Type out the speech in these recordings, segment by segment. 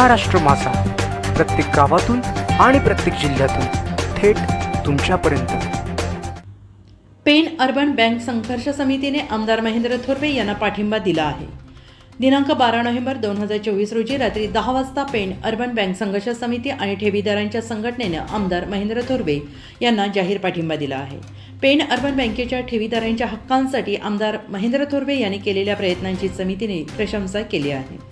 महाराष्ट्र मासा प्रत्येक गावातून आणि प्रत्येक जिल्ह्यातून थेट तुमच्यापर्यंत. पेन अर्बन बँक संघर्ष समितीने आमदार महेंद्र थोरवे यांना पाठिंबा दिला आहे. दिनांक बारा नोव्हेंबर दोन हजार चोवीस रोजी रात्री दहा वाजता पेण अर्बन बँक संघर्ष समिती आणि ठेवीदारांच्या संघटनेनं आमदार महेंद्र थोरवे यांना जाहीर पाठिंबा दिला आहे. पेण अर्बन बँकेच्या ठेवीदारांच्या हक्कांसाठी आमदार महेंद्र थोरवे यांनी केलेल्या प्रयत्नांची समितीने प्रशंसा केली आहे.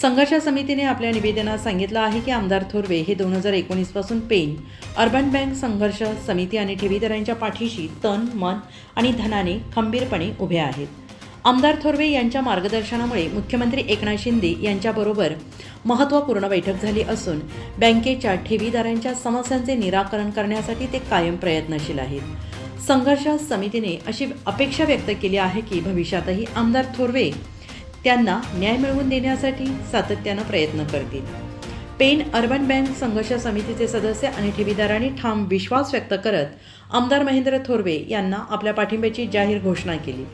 संघर्ष समितीने आपल्या निवेदनात सांगितलं आहे की आमदार थोरवे हे दोन हजार एकोणीसपासून पेन अर्बन बँक संघर्ष समिती आणि ठेवीदारांच्या पाठीशी तन मन आणि धनाने खंबीरपणे उभे आहेत. आमदार थोरवे यांच्या मार्गदर्शनामुळे मुख्यमंत्री एकनाथ शिंदे यांच्याबरोबर महत्त्वपूर्ण बैठक झाली असून बँकेच्या ठेवीदारांच्या समस्यांचे निराकरण करण्यासाठी ते कायम प्रयत्नशील आहेत. संघर्ष समितीने अशी अपेक्षा व्यक्त केली आहे की भविष्यातही आमदार थोरवे त्यांना न्याय मिळवून देण्यासाठी सातत्यानं प्रयत्न करतील. पेन अर्बन बँक संघर्ष समितीचे सदस्य आणि ठेवीदारांनी ठाम विश्वास व्यक्त करत आमदार महेंद्र थोरवे यांना आपल्या पाठिंब्याची जाहीर घोषणा केली.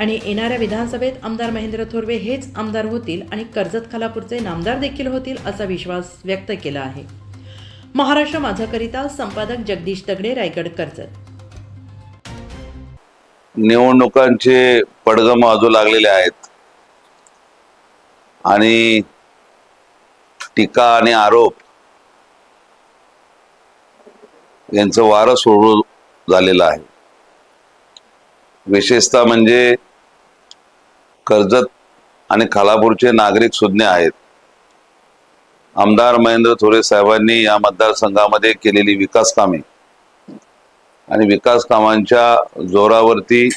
आणि येणाऱ्या विधानसभेत आमदार महेंद्र थोरवे हेच आमदार होतील आणि कर्जत खालापूरचे नामदार देखील होतील असा विश्वास व्यक्त केला आहे. महाराष्ट्र माझाकरिता संपादक जगदीश दगडे रायगड कर्जत. निवडणुकांचे पडगम आजू लागलेले आहेत. आणि टीका आणि आरोप यांचं वारं सुरू झालेलं आहे. विशेषतः म्हणजे कर्जत आणि खालापूरचे नागरिक सुज्ञ आहेत. आमदार महेंद्र थोरे साहेबांनी या मतदारसंघामध्ये केलेली विकास कामे आणि विकास कामांच्या जोरावरती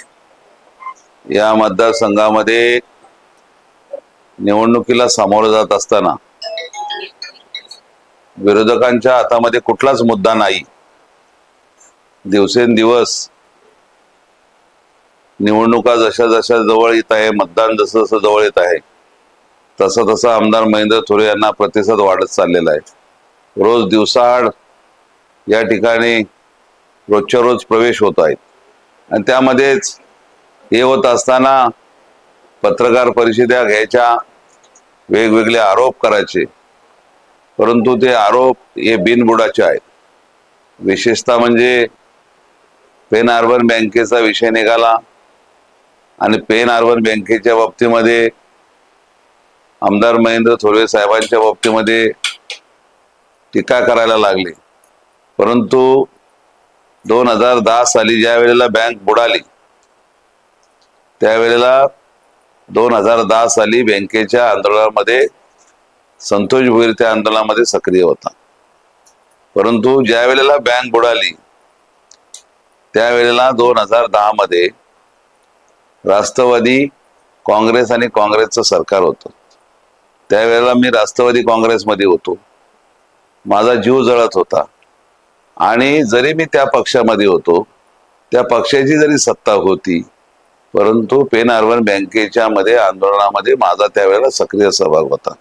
या मतदारसंघामध्ये निवडणुकीला सामोरं जात असताना विरोधकांच्या हातामध्ये कुठलाच मुद्दा नाही. दिवसेंदिवस निवडणुका जशा जशा जवळ येत आहे मतदान जसं जसं जवळ येत आहे तसं तसं आमदार महेंद्र थोरे यांना प्रतिसाद वाढत चाललेला आहे. रोज दिवसाआड या ठिकाणी रोजच्या रोज प्रवेश होत आहेत आणि त्यामध्येच हे होत असताना पत्रकार परिषदा घ्यायच्या वेगवेगळे आरोप करायचे. परंतु ते आरोप हे बिनबुडाचे आहेत. विशेषतः म्हणजे पेन अर्बन बँकेचा विषय निघाला आणि पेन अर्बन बँकेच्या बाबतीमध्ये आमदार महेंद्र थोरवे साहेबांच्या बाबतीमध्ये टीका करायला लागली. परंतु दोन हजार दहा साली ज्या वेळेला बँक बुडाली त्यावेळेला दोन हजार दहा साली बँकेच्या आंदोलनामध्ये संतोष भोईर त्या आंदोलनामध्ये सक्रिय होता. परंतु ज्या वेळेला बँक बुडाली त्यावेळेला दोन हजार दहा मध्ये राष्ट्रवादी काँग्रेस आणि काँग्रेसचं सरकार होतं. त्यावेळेला मी राष्ट्रवादी काँग्रेसमध्ये होतो. माझा जीव जळत होता. आणि जरी मी त्या पक्षामध्ये होतो त्या पक्षाची जरी सत्ता होती परंतु पेन अर्बन बँकेच्या मध्ये आंदोलनामध्ये माझा त्यावेळेला सक्रिय सहभाग होता.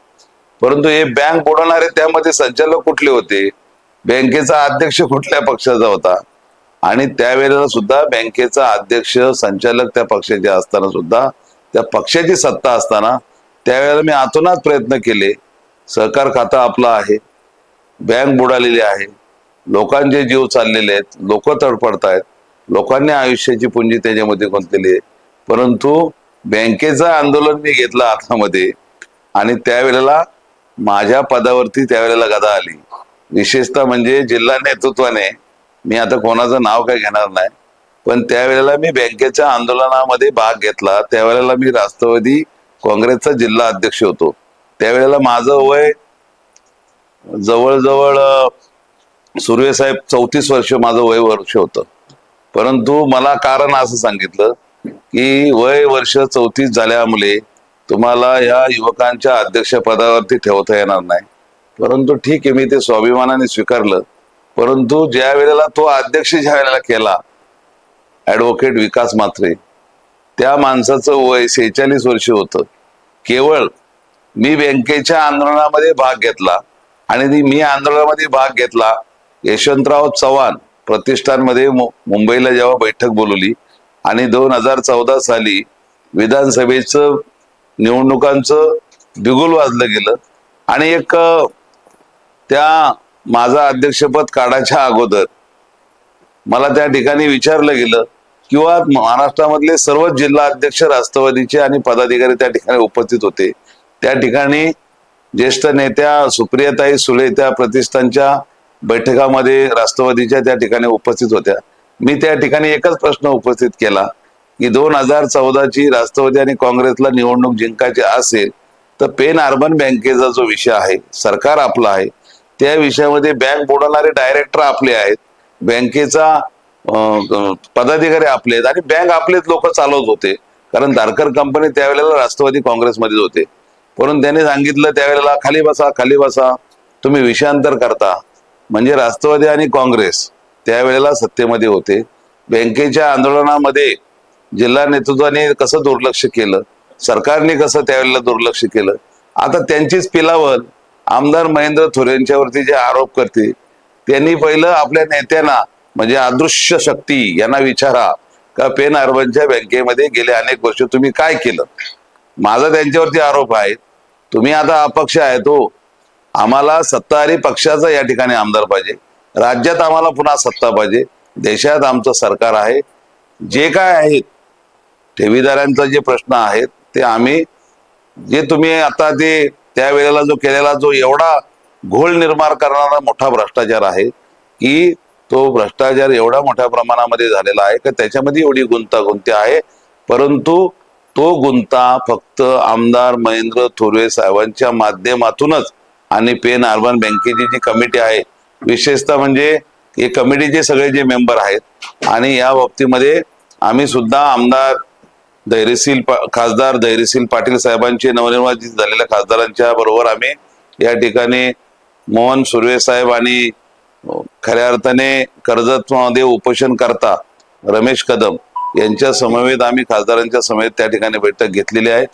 परंतु हे बँक बुडवणारे त्यामध्ये संचालक कुठले होते? बँकेचा अध्यक्ष कुठल्या पक्षाचा होता? आणि त्यावेळेला सुद्धा बँकेचा अध्यक्ष संचालक त्या पक्षाचे असताना सुद्धा त्या पक्षाची सत्ता असताना त्यावेळेला मी आतोनात प्रयत्न केले. सहकार खातं आपलं आहे. बँक बुडालेली आहे. लोकांचे जीव चाललेले आहेत. लोक तडपडतायत लोकांनी आयुष्याची पुंजी त्याच्यामध्ये गुंतलेली आहे. परंतु बँकेचं आंदोलन मी घेतलं हातामध्ये आणि त्यावेळेला माझ्या पदावरती त्यावेळेला गदा आली. विशेषतः म्हणजे जिल्हा नेतृत्वाने मी आता कोणाचं नाव काय घेणार नाही पण त्यावेळेला मी बँकेच्या आंदोलनामध्ये भाग घेतला. त्यावेळेला मी राष्ट्रवादी काँग्रेसचा जिल्हा अध्यक्ष होतो. त्यावेळेला माझं वय जवळजवळ सूर्यसाहेब चौतीस वर्ष माझं वय वर्ष होतं. परंतु मला कारण असं सांगितलं की वय वर्ष चौतीस झाल्यामुळे तुम्हाला या युवकांच्या अध्यक्षपदावरती ठेवता येणार नाही. परंतु ठीक आहे मी ते स्वाभिमानाने स्वीकारलं. परंतु ज्या वेळेला तो अध्यक्ष ज्या वेळेला केला ऍडव्होकेट विकास मात्रे त्या माणसाचं वय सेहेचाळीस वर्ष होतं. केवळ मी बँकेच्या आंदोलनामध्ये भाग घेतला आणि मी आंदोलनामध्ये भाग घेतला यशवंतराव चव्हाण प्रतिष्ठानमध्ये मुंबईला जेव्हा बैठक बोलवली आणि दोन हजार चौदा साली विधानसभेचं निवडणुकांचं बिगुल वाजलं गेलं. आणि एक त्या माझा अध्यक्षपद काढायच्या अगोदर मला त्या ठिकाणी विचारलं गेलं किंवा महाराष्ट्रामधले सर्व जिल्हा अध्यक्ष राष्ट्रवादीचे आणि पदाधिकारी त्या ठिकाणी उपस्थित होते. त्या ठिकाणी ज्येष्ठ नेत्या सुप्रियाताई सुळे त्या प्रतिष्ठानच्या बैठकामध्ये राष्ट्रवादीच्या त्या ठिकाणी उपस्थित होत्या. मी त्या ठिकाणी एकच प्रश्न उपस्थित केला की दोन हजार चौदाची राष्ट्रवादी आणि काँग्रेसला निवडणूक जिंकायची असेल तर पेन अर्बन बँकेचा जो विषय आहे सरकार आपला आहे त्या विषयामध्ये बँक बुडवणारे डायरेक्टर आपले आहेत बँकेचा पदाधिकारी आपले आहेत आणि बँक आपलेच लोक चालवत होते कारण दारकर कंपनी त्यावेळेला राष्ट्रवादी काँग्रेसमध्येच होते. म्हणून त्यांनी सांगितलं त्यावेळेला खाली बसा खाली बसा तुम्ही विषयांतर करता म्हणजे राष्ट्रवादी आणि काँग्रेस त्यावेळेला सत्तेमध्ये होते. बँकेच्या आंदोलनामध्ये जिल्हा नेतृत्वाने कसं दुर्लक्ष केलं? सरकारने कसं त्यावेळेला दुर्लक्ष केलं? आता त्यांचीच पिलावल. आमदार महेंद्र थोरेंच्यावरती जे आरोप करते त्यांनी पहिलं आपल्या नेत्यांना म्हणजे अदृश्य शक्ती यांना विचारा. का पेन अर्बनच्या बँकेमध्ये गेले अनेक वर्ष तुम्ही काय केलं? माझा त्यांच्यावरती आरोप आहे. तुम्ही आता अपक्ष आहे तो हो. आम्हाला सत्ताधारी पक्षाचा या ठिकाणी आमदार पाहिजे. राज्यात आम्हाला पुन्हा सत्ता पाहिजे. देशात आमचं सरकार आहे. जे काय आहेत ठेवीदारांचा जे प्रश्न आहेत ते आम्ही जे तुम्ही आता ते त्यावेळेला जो केलेला जो एवढा घोळ निर्माण करणारा मोठा भ्रष्टाचार आहे की तो भ्रष्टाचार एवढा मोठ्या प्रमाणामध्ये झालेला आहे की त्याच्यामध्ये एवढी गुंतागुंती आहे. परंतु तो गुंता फक्त आमदार महेंद्र थोरवे साहेबांच्या माध्यमातूनच आणि पेन अर्बन बँकेची जी कमिटी आहे विशेषतः म्हणजे हे कमिटीचे सगळे जे मेंबर आहेत आणि या बाबतीमध्ये आम्ही सुद्धा आमदार धैर्यशील पा- खासदार धैर्यशील पाटील साहेबांचे नवनिर्वाचित झालेल्या खासदारांच्या बरोबर आम्ही या ठिकाणी मोहन सुर्वे साहेब आणि खऱ्या अर्थाने कर्जतमध्ये उपोषण करता रमेश कदम यांच्या समवेत आम्ही खासदारांच्या समवेत त्या ठिकाणी बैठक घेतलेली आहे.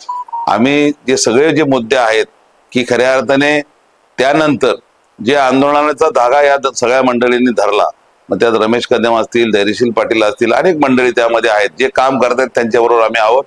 आम्ही जे सगळे जे मुद्दे आहेत की खऱ्या अर्थाने त्यानंतर जे आंदोलनाचा धागा या सगळ्या मंडळींनी धरला मग त्यात रमेश कदम असतील धैर्यशील पाटील असतील अनेक मंडळी त्यामध्ये आहेत जे काम करतात त्यांच्याबरोबर आम्ही आहोत.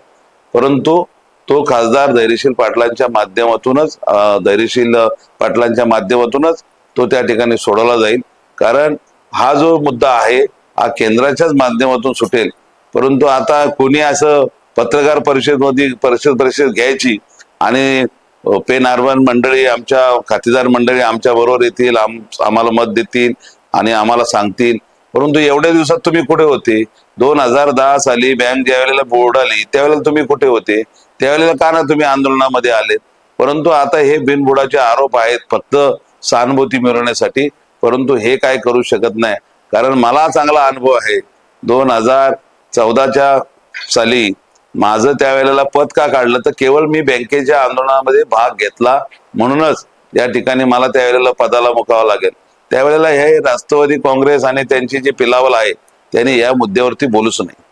परंतु तो खासदार धैर्यशील पाटलांच्या माध्यमातूनच धैर्यशील पाटलांच्या माध्यमातूनच तो त्या ठिकाणी सोडवला जाईल. कारण हा जो मुद्दा आहे हा केंद्राच्याच माध्यमातून सुटेल. परंतु आता कोणी असं पत्रकार परिषदमध्ये परिषद परिषद घ्यायची आणि पेन आर्वन मंडळी आमच्या खातेदार मंडळी आमच्या बरोबर येतील आम आम्हाला मत देतील आणि आम्हाला सांगतील. परंतु एवढ्या दिवसात तुम्ही कुठे होते? दोन हजार दहा साली बँक ज्या वेळेला बोर्ड आली त्यावेळेला तुम्ही कुठे होते? त्यावेळेला का ना तुम्ही आंदोलनामध्ये आलेत? परंतु आता हे बिनबुडाचे आरोप आहेत फक्त सहानुभूती मिळवण्यासाठी. परंतु हे काय करू शकत नाही. कारण मला चांगला अनुभव आहे. दोन हजार चौदाच्या साली माझं त्यावेळेला पद का काढलं? तर केवळ मी बँकेच्या आंदोलनामध्ये भाग घेतला म्हणूनच या ठिकाणी मला त्यावेळेला पदाला मुकावं लागेल. त्यावेळेला हे राष्ट्रवादी काँग्रेस आणि त्यांची जी पिलावल आहे त्यांनी या मुद्द्यावरती बोलूच नाही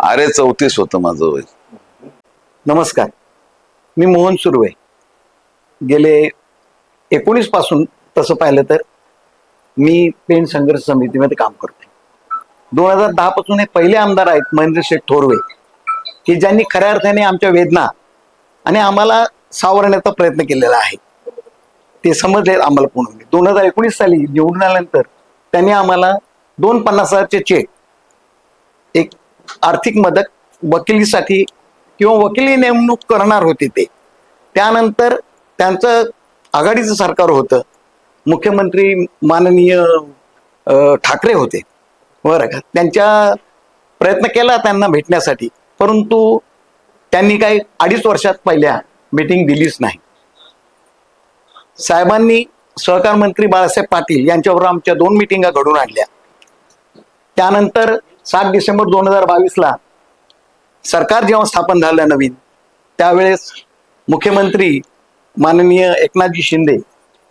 अरे चौतीस होतं माझं वय. नमस्कार. मी मोहन सुर्वे. गेले एकोणीसपासून तसं पाहिलं तर मी पेन संघर्ष समितीमध्ये काम करते दोन हजार दहा पासून हे पहिले आमदार आहेत महेंद्र शेठ थोरवे की ज्यांनी खऱ्या अर्थाने आमच्या वेदना आणि आम्हाला सावरण्याचा प्रयत्न केलेला आहे. ते समजले आम्हाला पूर्ण. दोन हजार एकोणीस साली निवडून आल्यानंतर त्यांनी आम्हाला दोन पन्नास हजारचे चेक एक आर्थिक मदत वकिलीसाठी किंवा वकिली नेमणूक करणार होते ते. त्यानंतर त्यांचं आघाडीचं सरकार होतं. मुख्यमंत्री माननीय ठाकरे होते. बरं का? त्यांच्या प्रयत्न केला त्यांना भेटण्यासाठी. परंतु त्यांनी काही अडीच वर्षात पहिल्या मीटिंग दिलीच नाही. साहेबांनी सहकार मंत्री बाळासाहेब पाटील यांच्याबरोबर आमच्या दोन मिटिंगा घडून आणल्या. त्यानंतर सात डिसेंबर दोन हजार बावीसला सरकार जेव्हा स्थापन झालं नवीन त्यावेळेस मुख्यमंत्री माननीय एकनाथजी शिंदे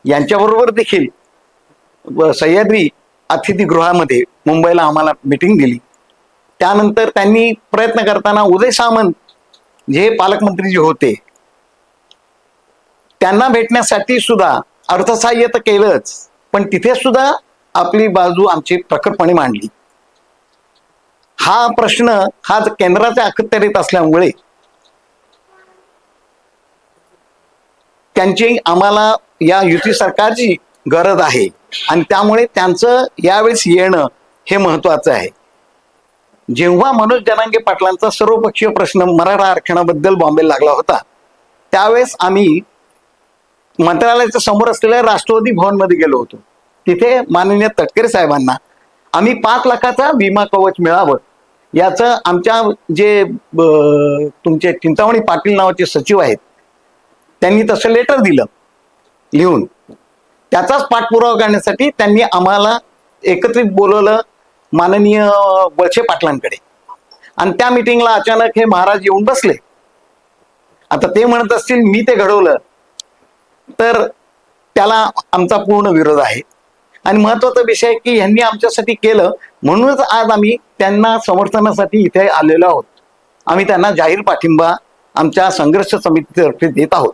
यांच्याबरोबर देखील सह्याद्री अतिथीगृहामध्ये मुंबईला आम्हाला मिटिंग दिली. त्यानंतर त्यांनी प्रयत्न करताना उदय सामंत जे पालकमंत्री जे होते त्यांना भेटण्यासाठी सुद्धा अर्थसहाय्य तर केलंच पण तिथे सुद्धा आपली बाजू आमची प्रकटपणे मांडली. हा प्रश्न हा केंद्राच्या अखत्यारीत असल्यामुळे त्यांची आम्हाला या युती सरकारची गरज आहे. आणि त्यामुळे त्यांचं यावेळेस येणं हे महत्वाचं आहे. जेव्हा मनोज जनांगे पाटलांचा सर्वपक्षीय प्रश्न मराठा आरक्षणाबद्दल बॉम्बे लागला होता त्यावेळेस आम्ही मंत्रालयाच्या समोर असलेल्या राष्ट्रवादी भवनमध्ये गेलो होतो. तिथे माननीय तटकरे साहेबांना आम्ही पाच लाखाचा विमा कवच मिळावं याचं आमच्या जे तुमचे चिंतामणी पाटील नावाचे सचिव आहेत त्यांनी तसं लेटर दिलं लिहून. त्याचाच पाठपुरावा करण्यासाठी त्यांनी आम्हाला एकत्रित बोलवलं माननीय वळसे पाटलांकडे. आणि त्या मिटिंगला अचानक हे महाराज येऊन बसले. आता ते म्हणत असतील मी ते घडवलं. तर त्याला आमचा पूर्ण विरोध आहे. आणि महत्त्वाचा विषय की यांनी आमच्यासाठी केलं म्हणूनच आज आम्ही त्यांना समर्थनासाठी इथे आलेलो आहोत. आम्ही त्यांना जाहीर पाठिंबा आमच्या संघर्ष समितीतर्फे देत आहोत.